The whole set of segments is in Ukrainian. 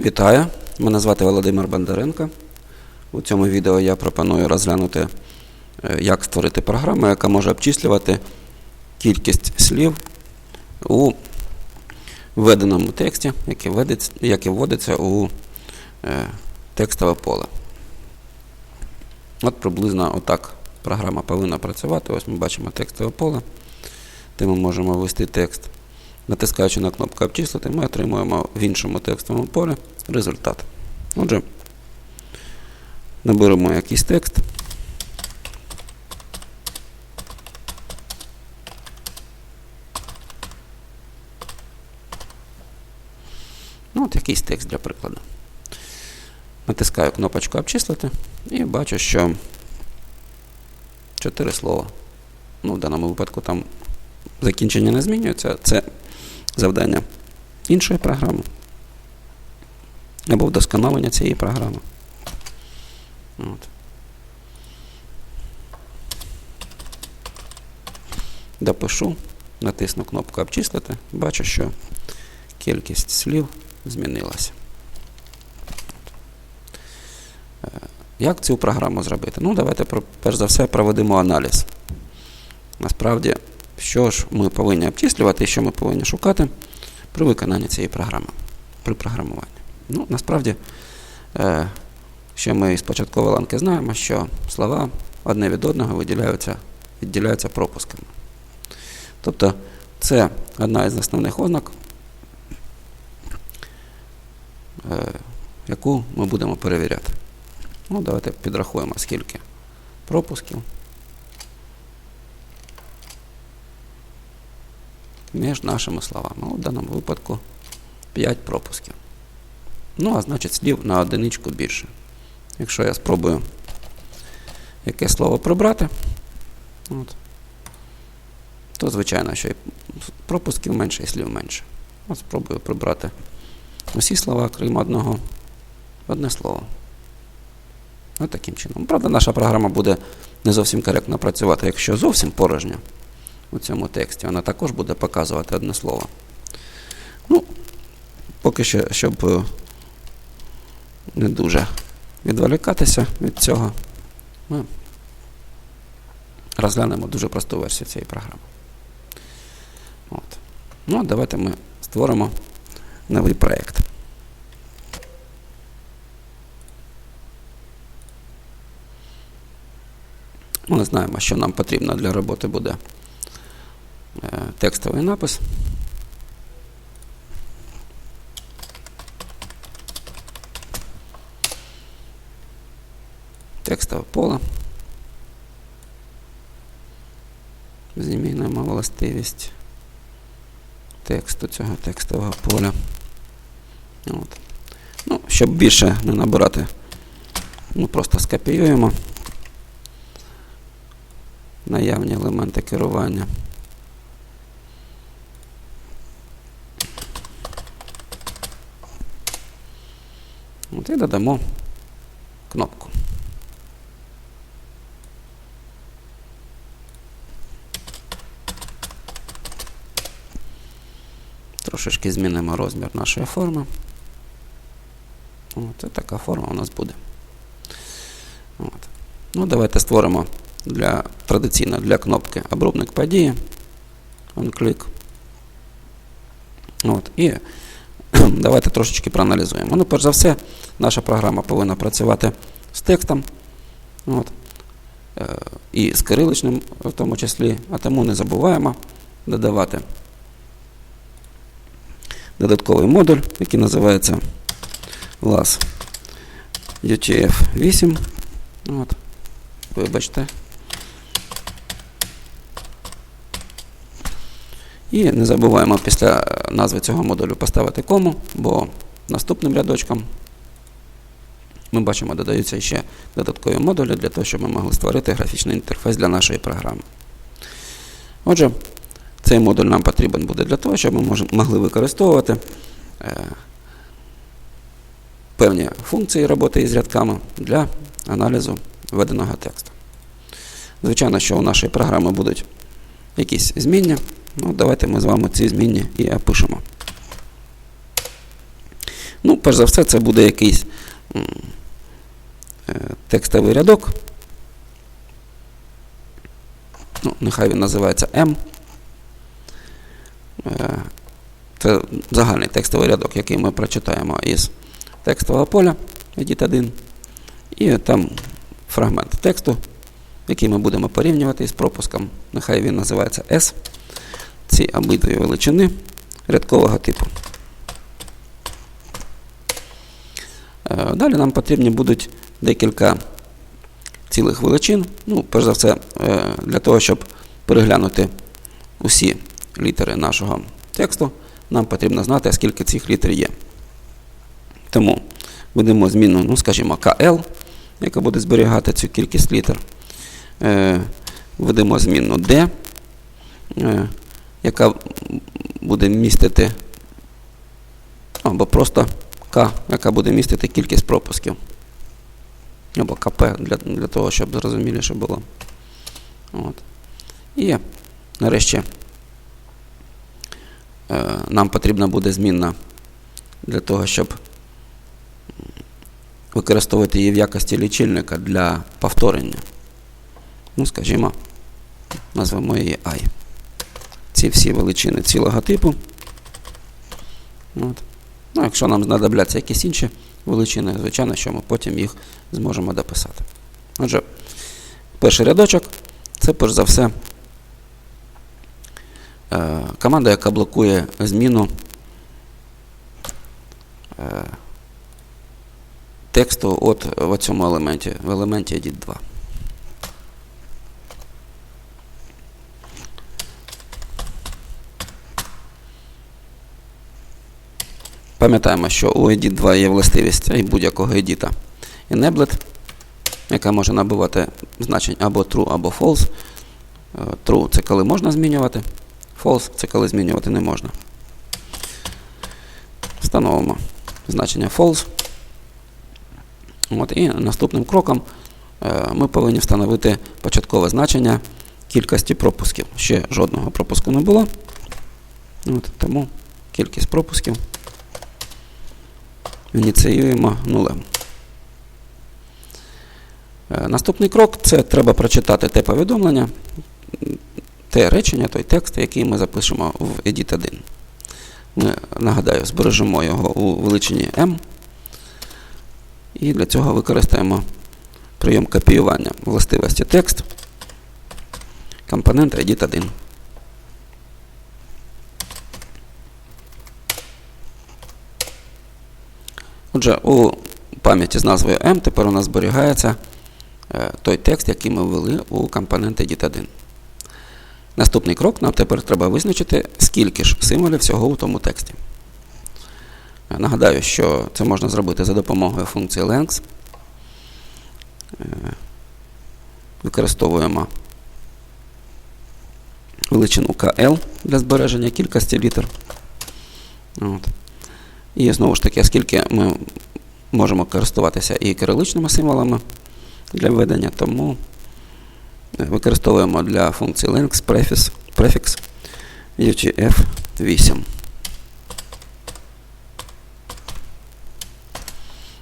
Вітаю! Мене звати Володимир Бондаренко. У цьому відео я пропоную розглянути, е, як створити програму, яка може обчислювати кількість слів у введеному тексті, який вводиться, у е, текстове поле. От приблизно отак програма повинна працювати. Ось ми бачимо текстове поле, де ми можемо ввести текст. Натискаючи на кнопку обчислити, ми отримуємо в іншому текстовому полі результат. Отже, наберемо якийсь текст. Ну, от якийсь текст для прикладу. Натискаю кнопочку обчислити і бачу, що 4 слова. Ну, в даному випадку там закінчення не змінюється. Це завдання іншої програми або вдосконалення цієї програми. От. Допишу, натисну кнопку обчислити, бачу, що кількість слів змінилася. Е, Як цю програму зробити? Ну, давайте перш за все проведемо аналіз. Насправді, що ж ми повинні обчислювати і що ми повинні шукати при виконанні цієї програми, при програмуванні. Ну, насправді, е, що ми з початкової ланки знаємо, що слова одне від одного виділяються, відділяються пропусками. Тобто, це одна із основних ознак, е, яку ми будемо перевіряти. Ну, давайте підрахуємо, скільки пропусків. Між нашими словами. У даному випадку 5 пропусків. Ну, а значить слів на одиничку більше. Якщо я спробую яке слово прибрати, от, то звичайно, що і пропусків менше, і слів менше. От спробую прибрати усі слова, крім одного, одне слово. Ось таким чином. Правда, наша програма буде не зовсім коректно працювати, якщо зовсім порожня у цьому тексті. Вона також буде показувати одне слово. Ну, поки що, щоб е, не дуже відволікатися від цього, ми розглянемо дуже просту версію цієї програми. От. Ну, давайте ми створимо новий проєкт. Ми знаємо, що нам потрібно для роботи буде текстовий напис. Текстове поле. Змінимо властивість тексту цього текстового поля. От. Ну, щоб більше не набирати, ну просто скопіюємо наявні елементи керування. От і додамо кнопку. Трошечки змінимо розмір нашої форми. От, і така форма у нас буде. От. Ну, давайте створимо для, традиційно для кнопки обробник події. OnClick. От, і давайте трошечки проаналізуємо. Ну, перш за все, наша програма повинна працювати з текстом. От, е, і з кириличним в тому числі, а тому не забуваємо додавати додатковий модуль, який називається LAS UTF-8. От. Вибачте. І не забуваємо після назви цього модулю поставити кому, бо наступним рядочком ми бачимо, додаються ще додаткові модулі для того, щоб ми могли створити графічний інтерфейс для нашої програми. Отже, цей модуль нам потрібен буде для того, щоб ми могли використовувати е, певні функції роботи із рядками для аналізу введеного тексту. Звичайно, що у нашої програми будуть якісь зміння. Ну, давайте ми з вами ці змінні і опишемо. Ну, перш за все, це буде якийсь е, текстовий рядок. Ну, нехай він називається M. Е, Це загальний текстовий рядок, який ми прочитаємо із текстового поля edit 1. І там фрагмент тексту, який ми будемо порівнювати з пропуском. Нехай він називається S. Ці обидві величини рядкового типу. Е, Далі нам потрібні будуть декілька цілих величин. Ну, перш за все, е, для того, щоб переглянути усі літери нашого тексту, нам потрібно знати, скільки цих літер є. Тому ведемо зміну, ну, скажімо, KL, яка буде зберігати цю кількість літер. Е, Введемо зміну D, е, яка буде містити, або просто К, яка буде містити кількість пропусків. Або КП для, для того, щоб зрозуміліше було. От. І нарешті е, нам потрібна буде змінна для того, щоб використовувати її в якості лічильника для повторення. Ну, скажімо, назвемо її I. Ці всі величини цілого типу. От. Ну, якщо нам знадобляться якісь інші величини, звичайно, що ми потім їх зможемо дописати. Отже, перший рядочок це перш за все е, команда, яка блокує зміну е, тексту от в цьому елементі, в елементі edit 2. Пам'ятаємо, що у edit 2 є властивість і будь-якого едіта enabled, яка може набувати значень або true, або false. Е, True це коли можна змінювати, false це коли змінювати не можна. Встановимо значення false. От, і наступним кроком е, ми повинні встановити початкове значення кількості пропусків. Ще жодного пропуску не було. От, тому кількість пропусків ініціюємо нулем. Е, Наступний крок це треба прочитати те повідомлення, те речення, той текст, який ми запишемо в edit 1. Ми, нагадаю, збережемо його у величині m. І для цього використаємо прийом копіювання властивості текст компонент edit 1. Отже, у пам'яті з назвою M тепер у нас зберігається е, той текст, який ми ввели у компонент edit 1. Наступний крок нам тепер треба визначити, скільки ж символів всього у тому тексті. Е, Нагадаю, що це можна зробити за допомогою функції length. Е, Використовуємо величину KL для збереження кількості літер. От. І знову ж таки, оскільки ми можемо користуватися і кириличними символами для введення, тому використовуємо для функції links префікс, префікс UTF-8.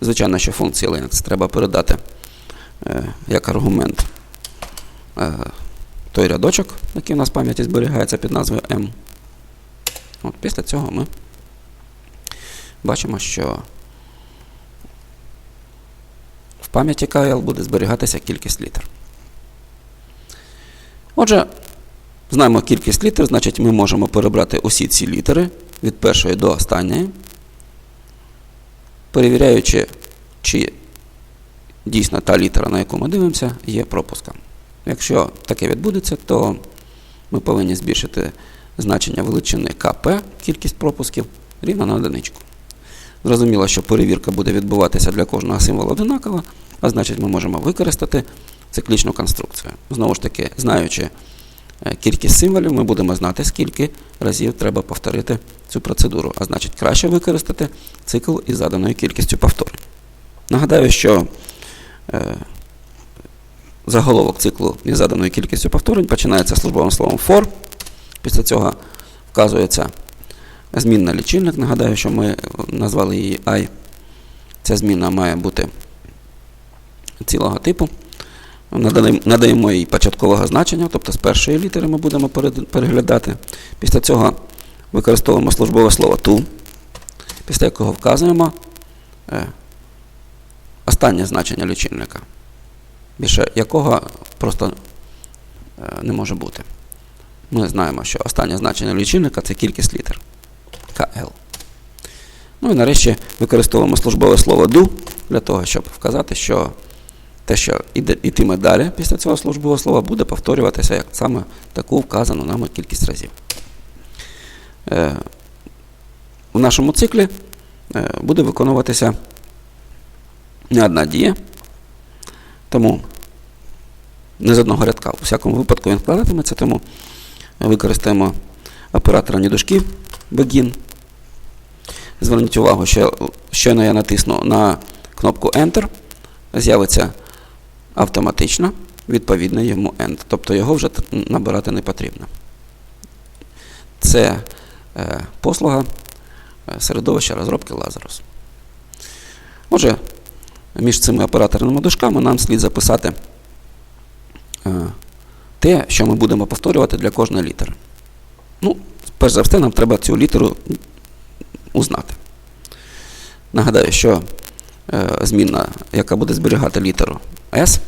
Звичайно, що функції links треба передати е, як аргумент е, той рядочок, який у нас в пам'яті зберігається під назвою M. От Після цього ми бачимо, що в пам'яті KL буде зберігатися кількість літер. Отже, знаємо кількість літер, значить ми можемо перебрати усі ці літери від першої до останньої, перевіряючи, чи дійсно та літера, на яку ми дивимося, є пропуском. Якщо таке відбудеться, то ми повинні збільшити значення величини КП, кількість пропусків, рівно на одиничку. Зрозуміло, що перевірка буде відбуватися для кожного символу одинаково, а значить ми можемо використати циклічну конструкцію. Знову ж таки, знаючи е, кількість символів, ми будемо знати, скільки разів треба повторити цю процедуру. А значить, краще використати цикл із заданою кількістю повторень. Нагадаю, що е, заголовок циклу із заданою кількістю повторень починається службовим словом for. Після цього вказується змінна лічильник. Нагадаю, що ми назвали її I. Ця зміна має бути цілого типу. Надаємо, їй початкового значення, тобто з першої літери ми будемо переглядати. Після цього використовуємо службове слово to, після якого вказуємо е, останнє значення лічильника, більше якого просто е, не може бути. Ми знаємо, що останнє значення лічильника це кількість літер KL. Ну і нарешті використовуємо службове слово do для того, щоб вказати, що те, що іде, ітиме далі після цього службового слова, буде повторюватися як саме таку вказану нами кількість разів. Е, в нашому циклі е, буде виконуватися не одна дія, тому не з одного рядка. У всякому випадку він складатиметься, тому використаємо оператора дужків begin. Зверніть увагу, що щойно я натисну на кнопку Enter, з'явиться автоматично відповідно йому end. Тобто його вже набирати не потрібно. Це е, послуга е, середовища розробки Lazarus. Отже, між цими операторними дужками нам слід записати е, те, що ми будемо повторювати для кожної літери. Ну, перш за все, нам треба цю літеру узнати. Нагадаю, що е, змінна, яка буде зберігати літеру S,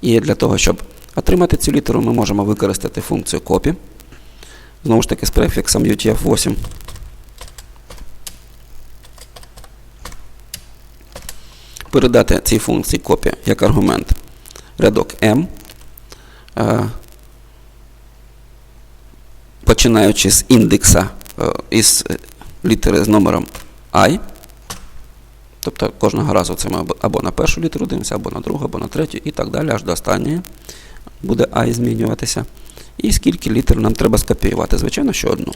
і для того, щоб отримати цю літеру, ми можемо використати функцію copy. Знову ж таки, з префіксом UTF-8. Передати цій функції copy як аргумент рядок M, е, починаючи з індекса е, із літери з номером I. Тобто кожного разу це ми або- на першу літеру дивимося, або на другу, або на третю, і так далі, аж до останньої буде I змінюватися. І скільки літер нам треба скопіювати? Звичайно, що одну.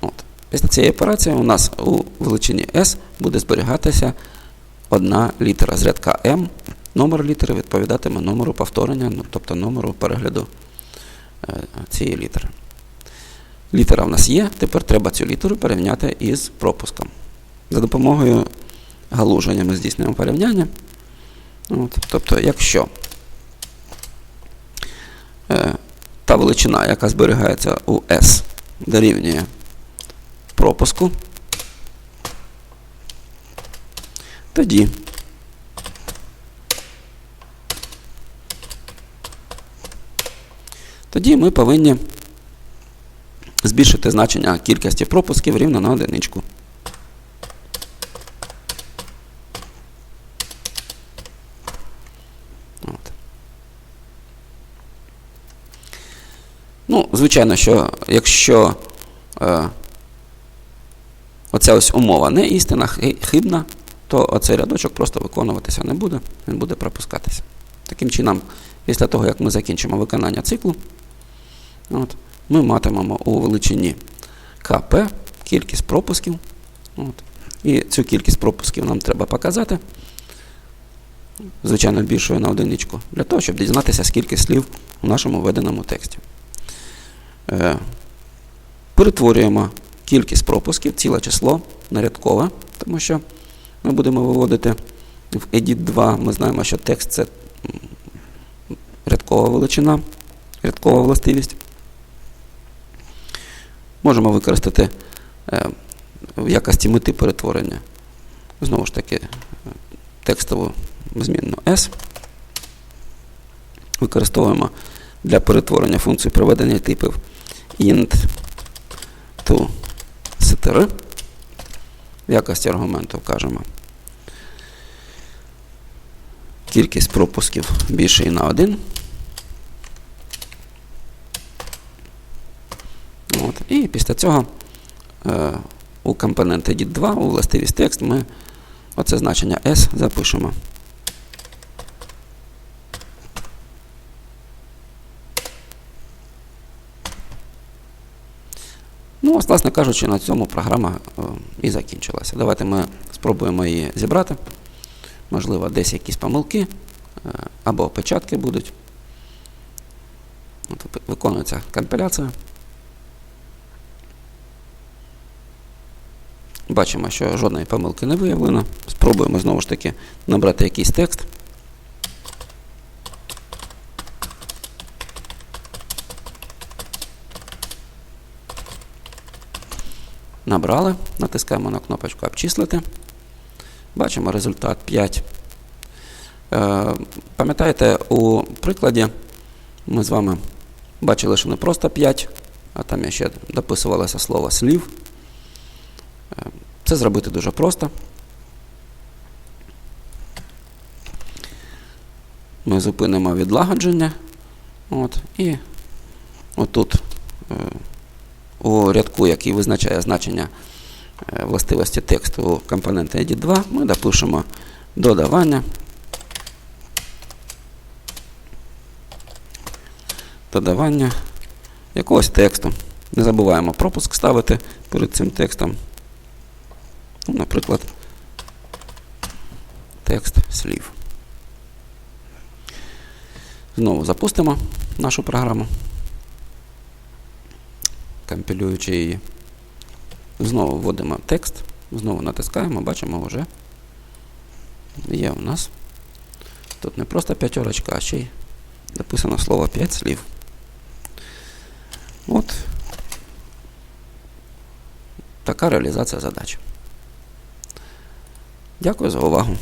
От. Після цієї операції у нас у величині S буде зберігатися одна літера з рядка M. Номер літери відповідатиме номеру повторення, ну, тобто номеру перегляду е, цієї літери. Літера в нас є, тепер треба цю літеру порівняти із пропуском. За допомогою галуження ми здійснюємо порівняння. От, тобто, якщо е, та величина, яка зберігається у S, дорівнює пропуску, тоді тоді ми повинні збільшити значення кількості пропусків рівно на одиничку. От. Ну, звичайно, що якщо е, оця ось умова не істина, хибна, то оцей рядочок просто виконуватися не буде, він буде пропускатися. Таким чином, після того, як ми закінчимо виконання циклу, от, ми матимемо у величині КП кількість пропусків. От, і цю кількість пропусків нам треба показати, звичайно, більшою на одиничку, для того, щоб дізнатися, скільки слів у нашому введеному тексті. Е, перетворюємо кількість пропусків, ціле число на рядкове, тому що ми будемо виводити в edit 2. Ми знаємо, що текст це рядкова величина, рядкова властивість. Можемо використати е, в якості мети перетворення. Знову ж таки, е, текстову змінну S. Використовуємо для перетворення функції проведення типів int to str. В якості аргументу вкажемо кількість пропусків більше і на 1. От. І після цього е, у компонент edit 2, у властивість текст, ми оце значення S запишемо. Ну, ось, власне кажучи, на цьому програма е, і закінчилася. Давайте ми спробуємо її зібрати. Можливо, десь якісь помилки е, або опечатки будуть. От, виконується компіляція. Бачимо, що жодної помилки не виявлено. Спробуємо знову ж таки набрати якийсь текст. Набрали, натискаємо на кнопочку Обчислити. Бачимо результат 5. Е, Пам'ятаєте, у прикладі ми з вами бачили, що не просто 5, а там я ще дописувалося слово слів. Е, Це зробити дуже просто. Ми зупинимо відлагодження. От, і отут е, у рядку, який визначає значення е, властивості тексту компонента edit 2, ми допишемо додавання. Додавання якогось тексту. Не забуваємо пропуск ставити перед цим текстом. Ну, Наприклад, текст слів. Знову запустимо нашу програму, компілюючи її. Знову вводимо текст, знову натискаємо, бачимо вже є у нас. Тут не просто п'ятерочка, а ще й написано слово 5 слів. От така реалізація задач. Дякую за увагу.